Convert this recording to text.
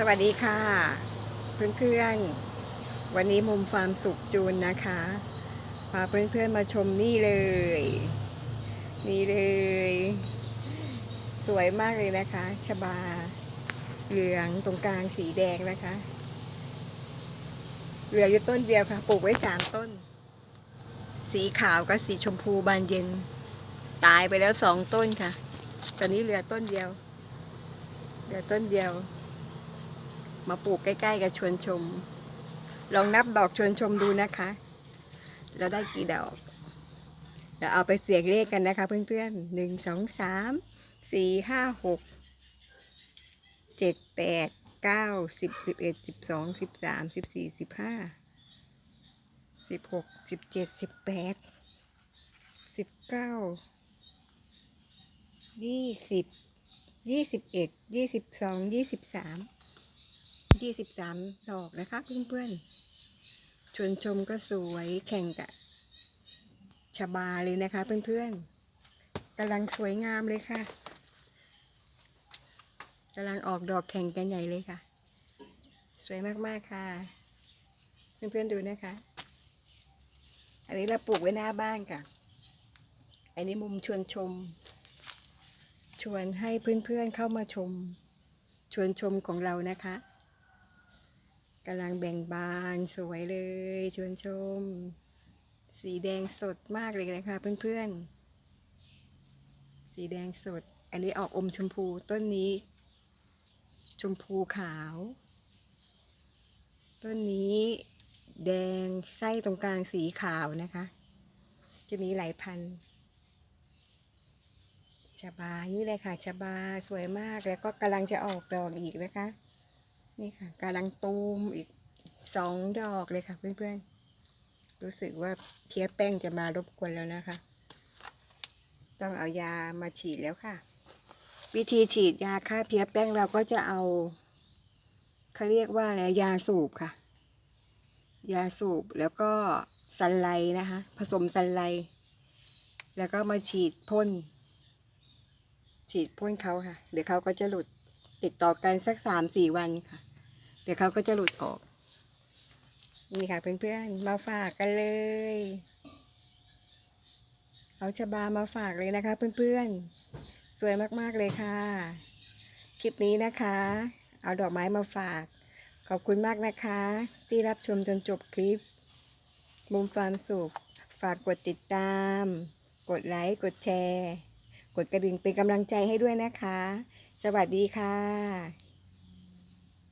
สวัสดีค่ะ เพื่อนๆ วันนี้มุมฟาร์มสุขจูนนะคะพาเพื่อนๆมาชมนี่เลย นี่เลย สวยมากเลยนะคะ ชบา เหลืองตรงกลางสีแดงนะคะ เหลืออยู่ต้นเดียวค่ะ ปลูกไว้สามต้น สีขาวกับสีชมพูบานเย็น ตายไปแล้วสองต้นค่ะ ตอนนี้เหลือต้นเดียว เหลือต้นเดียว มาปลูกใกล้ ๆ กับชวนชม ลองนับดอกชวนชมดูนะคะ เราได้กี่ดอก เราเอาไปเสียงเลขกันนะคะ เพื่อนๆหนึ่งสองสามสี่ห้าหกเจ็ดแปดเก้าสิบสิบเอ็ดสิบสองสิบสามสิบสี่สิบห้าสิบหกสิบเจ็ดสิบแปดสิบเก้ายี่สิบยี่สิบเอ็ดยี่สิบสองยี่สิบสาม ยี่สิบสามดอกนะคะเพื่อนๆชวนชมก็สวยแข่งกับชบาเลยนะคะเพื่อนๆกำลังสวยงามเลยค่ะกำลังออกดอกแข่งกันใหญ่เลยค่ะ สวยมากๆค่ะ เพื่อนๆดูนะคะ อันนี้เราปลูกไว้หน้าบ้านค่ะ อันนี้มุมชวนชม ชวนให้เพื่อนๆเข้ามาชม ชวนชมของเรานะคะ กำลังแบ่งบานสวยเลยชวนชม สีแดงสดมากเลยนะคะเพื่อนๆ สีแดงสด อันนี้ออกอมชมพูต้นนี้ ชมพูขาว ต้นนี้แดงไส้ตรงกลางสีขาวนะคะ จะมีหลายพันชบา นี่เลยค่ะชบาสวยมากแล้วก็กำลังจะออกดอกอีกนะคะ นี่ค่ะกำลังตูมอีกสองดอกเลยค่ะเพื่อนๆ รู้สึกว่าเพี้ยแป้งจะมารบกวนแล้วนะคะ ต้องเอายามาฉีดแล้วค่ะ วิธีฉีดยาฆ่าเพี้ยแป้งเราก็จะเอาเขาเรียกว่าอะไรยาสูบค่ะ ยาสูบแล้วก็สันไลนะคะ ผสมสันไลแล้วก็มาฉีดพ่น ฉีดพ่นเขาค่ะ เดี๋ยวเขาก็จะหลุดติดต่อกันสักสามสี่วันค่ะ เดี๋ยวเขาก็จะหลุดออก นี่ค่ะเพื่อนๆ มาฝากกันเลย เอาชบามาฝากเลยนะคะ เพื่อนๆ สวยมากๆเลยค่ะ คลิปนี้นะคะ เอาดอกไม้มาฝาก ขอบคุณมากนะคะ ที่รับชมจนจบคลิป มุมฟามสุข ฝากกดติดตาม กดไลค์ กดแชร์ กดกระดิ่งเป็นกำลังใจให้ด้วยนะคะ สวัสดีค่ะ